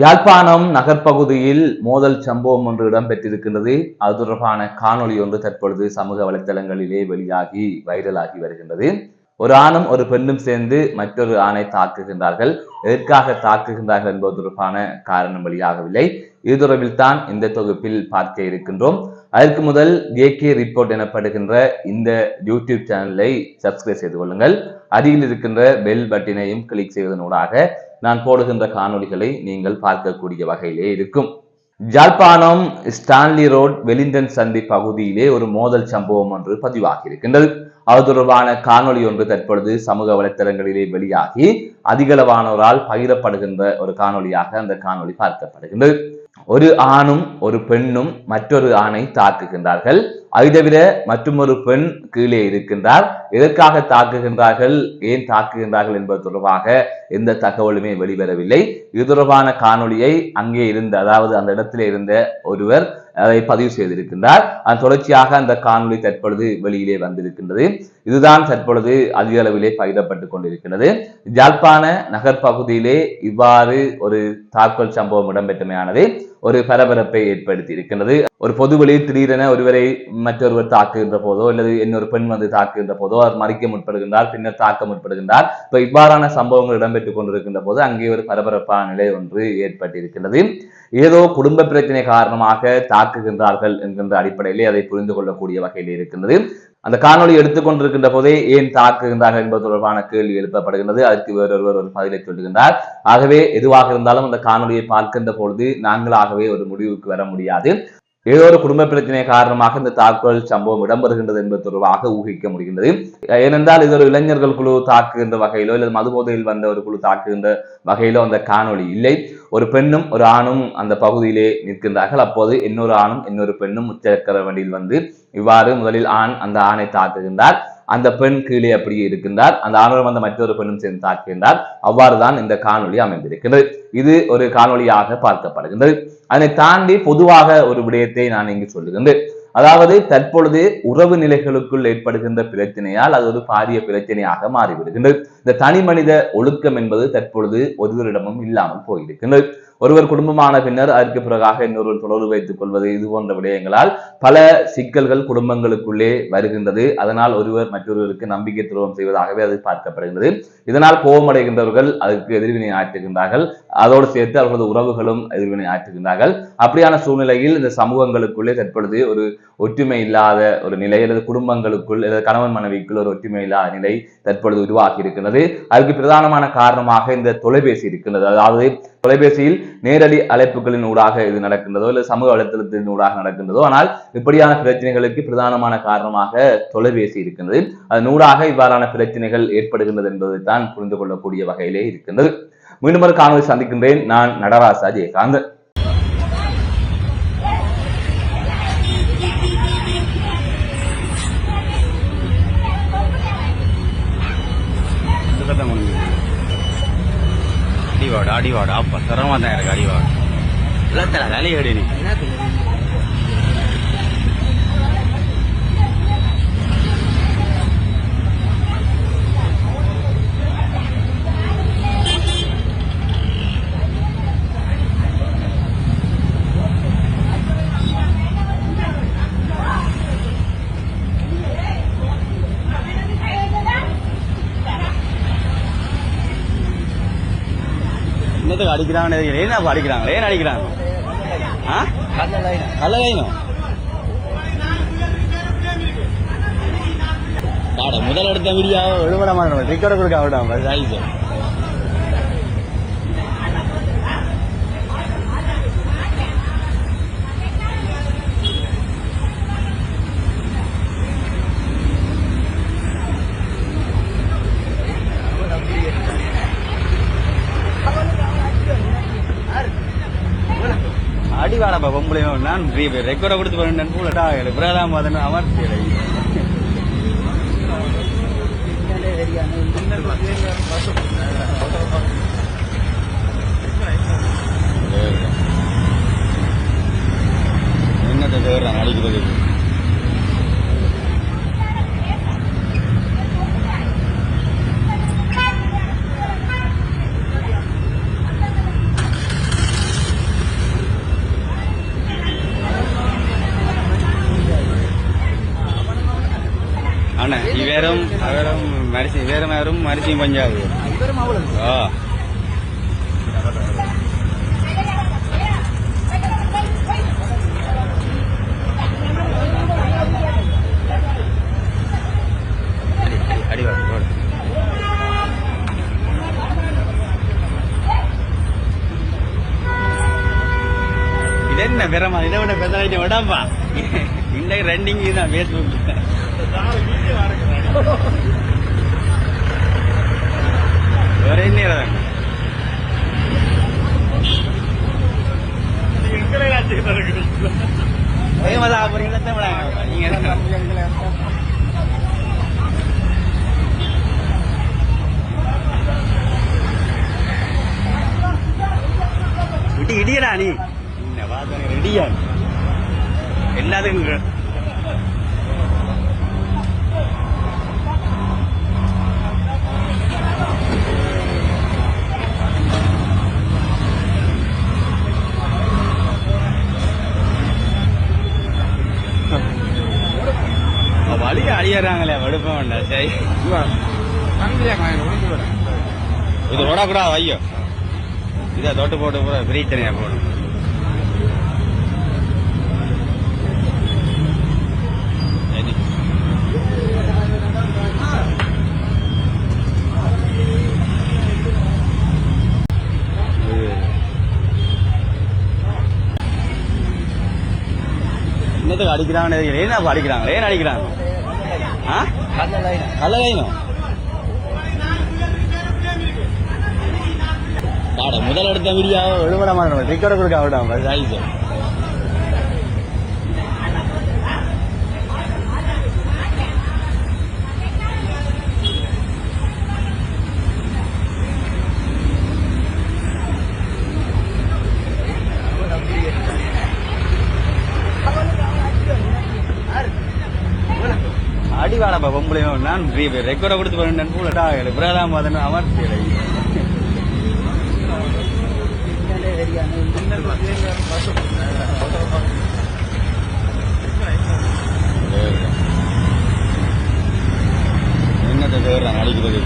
யாழ்ப்பாணம் நகர்ப்பகுதியில் மோதல் சம்பவம் ஒன்று இடம்பெற்றிருக்கின்றது. அது தொடர்பான காணொளி ஒன்று தற்பொழுது சமூக வலைத்தளங்களிலே வெளியாகி வைரலாகி வருகின்றது. ஒரு ஆணும் ஒரு பெண்ணும் சேர்ந்து மற்றொரு ஆணை தாக்குகின்றார்கள். எதற்காக தாக்குகின்றார்கள் என்பது தொடர்பான காரணம் வெளியாகவில்லை. இது தொடர்பில் தான் இந்த தொகுப்பில் பார்க்க இருக்கின்றோம். அதற்கு முதல் ஏகே ரிப்போர்ட் எனப்படுகின்ற இந்த யூடியூப் சேனலை சப்ஸ்கிரைப் செய்து கொள்ளுங்கள். அருகில் இருக்கின்ற பெல் பட்டினையும் கிளிக் செய்வதனூடாக நான் போடுகின்ற காணொளிகளை நீங்கள் பார்க்கக்கூடிய வகையிலே இருக்கும். ஜாழ்ப்பாணம் ஸ்டான்லி ரோட் வெலிங்டன் சந்தி பகுதியிலே ஒரு மோதல் சம்பவம் ஒன்று பதிவாகி இருக்கின்றது அது தொடர்பான காணொளி ஒன்று தற்பொழுது சமூக வலைத்தளங்களிலே வெளியாகி அதிகளவானோரால் பகிரப்படுகின்ற ஒரு காணொளியாக அந்த காணொளி பார்க்கப்படுகின்றது. ஒரு ஆணும் ஒரு பெண்ணும் மற்றொரு ஆணை தாக்குகின்றார்கள். அதை தவிர மற்றொரு பெண் கீழே இருக்கின்றார். எதற்காக தாக்குகின்றார்கள்? ஏன் தாக்குகின்றார்கள் என்பது தொடர்பாக எந்த தகவலுமே வெளிவரவில்லை. இது தொடர்பான காணொலியை அங்கே இருந்த அதாவது அந்த இடத்திலே இருந்த ஒருவர் அதை பதிவு செய்திருக்கின்றார். அதன் தொடர்ச்சியாக அந்த காணொளி தற்பொழுது வெளியிலே வந்திருக்கின்றது. இதுதான் தற்பொழுது அதிக அளவிலே பகிரப்பட்டுக் கொண்டிருக்கின்றது ஜாழ்ப்பாண நகர் பகுதியிலே இவ்வாறு ஒரு தாக்குதல் சம்பவம் இடம்பெற்றமையானது. ஒரு பரபரப்பை ஏற்படுத்தி இருக்கின்றது ஒரு பொது திடீரென ஒருவரை மற்றொருவர் தாக்குகின்ற போதோ அல்லது இன்னொரு பெண் வந்து தாக்குகின்ற போதோ அவர் மறிக்க முற்படுகின்றார் பின்னர் தாக்க முற்படுகின்றார். இப்ப இவ்வாறான சம்பவங்கள் இடம்பெற்றுக் கொண்டிருக்கின்ற போது அங்கே ஒரு பரபரப்பான நிலை ஒன்று ஏற்பட்டிருக்கிறது. ஏதோ குடும்ப பிரச்சனை காரணமாக தாக்குகின்றார்கள் என்கின்ற அடிப்படையிலே அதை புரிந்து கொள்ளக்கூடிய வகையில் இருக்கின்றது. அந்த காணொலி எடுத்துக்கொண்டிருக்கின்ற போதே ஏன் தாக்குகின்றார்கள் என்பது தொடர்பான கேள்வி எழுப்பப்படுகின்றது. அதற்கு வேறொருவர் ஒரு பதிலை சொல்லுகின்றார். ஆகவே எதுவாக இருந்தாலும் அந்த காணொலியை பார்க்கின்ற பொழுது நாங்களாகவே ஒரு முடிவுக்கு வர முடியாது. ஏதோ ஒரு குடும்ப பிரச்சனை காரணமாக இந்த தாக்குதல் சம்பவம் இடம்பெறுகின்றது என்பது தொடர்பாக ஊகிக்க முடிகின்றது. ஏனென்றால் இது ஒரு இளைஞர்கள் குழு தாக்குகின்ற வகையிலோ அல்லது மதுபோதையில் வந்த ஒரு குழு தாக்குகின்ற வகையிலோ அந்த காணொளி இல்லை. ஒரு பெண்ணும் ஒரு ஆணும் அந்த பகுதியிலே நிற்கின்றார்கள். அப்போது இன்னொரு ஆணும் இன்னொரு பெண்ணும் உச்சக்கர வண்டியில் வந்து இவ்வாறு முதலில் ஆண் அந்த ஆணை தாக்குகின்றார். அந்த பெண் கீழே அப்படியே இருக்கின்றார். அந்த ஆணுடன் வந்த மற்றொரு பெண்ணும் சேர்ந்து தாக்குகின்றார் அவ்வாறுதான் இந்த காணொலி அமைந்திருக்கின்றது. இது ஒரு காணொலியாக பார்க்கப்படுகின்றது. அதனை தாண்டி பொதுவாக ஒரு விடயத்தை நான் இங்கு சொல்லுகின்றேன். அதாவது தற்பொழுது உறவு நிலைகளுக்குள் ஏற்படுகின்ற பிரச்சனையால் அது ஒரு பாரிய பிரச்சனையாக மாறிவிடுகின்றது. இந்த தனி மனித ஒழுக்கம் என்பது தற்பொழுது ஒருவரிடமும் இல்லாமல் போயிருக்கின்றது. ஒருவர் குடும்பமான பின்னர் அதற்கு பிறகாக இன்னொரு தொடர்பு வைத்துக் கொள்வது இது போன்ற விடயங்களால் பல சிக்கல்கள் குடும்பங்களுக்குள்ளே வருகின்றது. அதனால் ஒருவர் மற்றொருவருக்கு நம்பிக்கை துரோகம் செய்வதாகவே அது பார்க்கப்படுகின்றது. இதனால் கோபமடைகின்றவர்கள் அதற்கு எதிர்வினை ஆற்றுகின்றார்கள். அதோடு சேர்த்து அவர்களது உறவுகளும் எதிர்வினை ஆற்றுகின்றார்கள். அப்படியான சூழ்நிலையில் இந்த சமூகங்களுக்குள்ளே தற்பொழுது ஒரு ஒற்றுமை இல்லாத ஒரு நிலை அல்லது குடும்பங்களுக்குள் அல்லது கணவன் மனைவிக்குள் ஒரு ஒற்றுமை இல்லாத நிலை தற்பொழுது உருவாகி இருக்கின்றது அதுக்கு பிரதானமான காரணமாக இந்த தொலைபேசி இருக்கின்றது. அதாவது தொலைபேசியில் நேரடி அழைப்புகளின் ஊடாக இது நடக்கின்றதோ இல்லை சமூக வலைத்தளத்தின் ஊடாக நடக்கின்றதோ ஆனால் இப்படியான பிரச்சனைகளுக்கு பிரதானமான காரணமாக தொலைபேசி இருக்கின்றது. அதன் ஊடாக இவ்வாறான பிரச்சனைகள் ஏற்படுகின்றது என்பதை தான் புரிந்து கொள்ளக்கூடிய வகையிலே இருக்கின்றது. மீண்டும் ஒரு காணொலி சந்திக்கின்றேன். நான் நடராசா ஜெயகாந்தன் அடிவாடு அடிவாடு அப்பா சிரமம் தான் எனக்கு அடிவாடு. இல்லத்தல வேலை எடு நீ. என்னத்துக்கு அடிக்கிறாங்கன்னு தெரியல. என்ன அப்ப அடிக்கிறாங்க ஏன் அடிக்கிறாங்க? ஆ? கல்ல லைனும் முதல் எடுத்த வீடியோ விடுபட மாட்டோம் ரெக்கார்டு கொடுக்க விடாம சாரி சார் வாடப்பா பொம்பளையும் நான் ரெக்கார்டை கொடுத்து பண்ணேன் பூலடா பிரதாம் அதன் அமர்த்தி என்னத்தை தேடுறாங்க அடிக்கிறது வரும் அரிசியும் பஞ்சாபு ஆ. என்ன பெறமா இதை விட பெரிய உடம்பா இன்னைக்கு ரெண்டிங் தான் ஃபேஸ்புக் വേറെ തന്നെയാണ് wala ഇടി നീ. വാദന ഇടിയാണ് എല്ലാതും வழி அழியறாங்களே வெடுப்ப வேண்டாம் சரி. இது ஓடக்கூடாது ஐயோ. இதை தொட்டு போட்டு பூரா பிரீத்தனையா போடும். என்னத்துக்கு அடிக்கிறாங்கன்னு தெரியல. ஏன் அப்ப அடிக்கிறாங்க? ஏன் அடிக்கிறாங்க? ஆ? பாட முதல் எடுத்த வீடியோ விடுபட மாட்டோம் டிக்கெட் கொடுக்க விடாம சாரி சார் வாடப்பா பொம்பளையும் நான் ரெக்கார்டை கொடுத்து போறேன் பூலடா பிரதாம் அவர் அமர்த்தியலை என்னத்தை தேடுறாங்க? அடிக்கிறது.